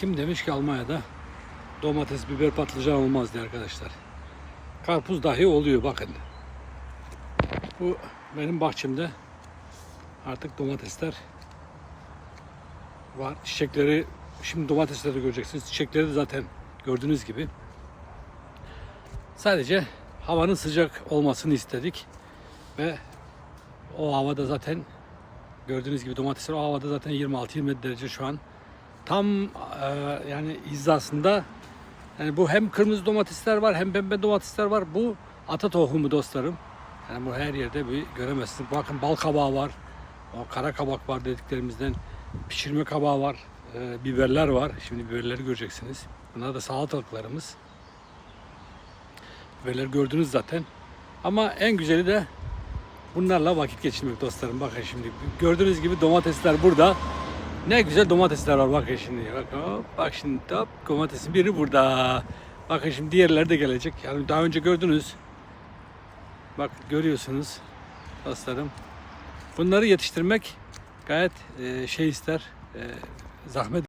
Kim demiş ki Almanya'da domates, biber, patlıcan olmaz diye arkadaşlar. Karpuz dahi oluyor bakın. Bu benim bahçemde artık domatesler var. Çiçekleri şimdi domatesleri göreceksiniz. Çiçekleri de zaten gördüğünüz gibi. Sadece havanın sıcak olmasını istedik ve o havada zaten gördüğünüz gibi domatesler o havada zaten 26-27 derece şu an. Tam e, yani hizasında yani bu hem kırmızı domatesler var hem pembe domatesler var. Bu ata tohumu dostlarım. Yani bu her yerde bir göremezsiniz. Bakın bal kabağı var. O kara kabak var dediklerimizden. Pişirme kabağı var. e, biberler var. Şimdi biberleri göreceksiniz. Bunlar da salatalıklarımız. Biberleri gördünüz zaten. Ama en güzeli de bunlarla vakit geçirmek dostlarım. Bakın şimdi gördüğünüz gibi domatesler burada. Ne güzel domatesler var bakın şimdi. Bak, hop, bak şimdi hop, domatesin biri burada. Bakın şimdi diğerleri de gelecek. Yani daha önce gördünüz. Bak görüyorsunuz dostlarım. Bunları yetiştirmek gayet e, şey ister. e, zahmet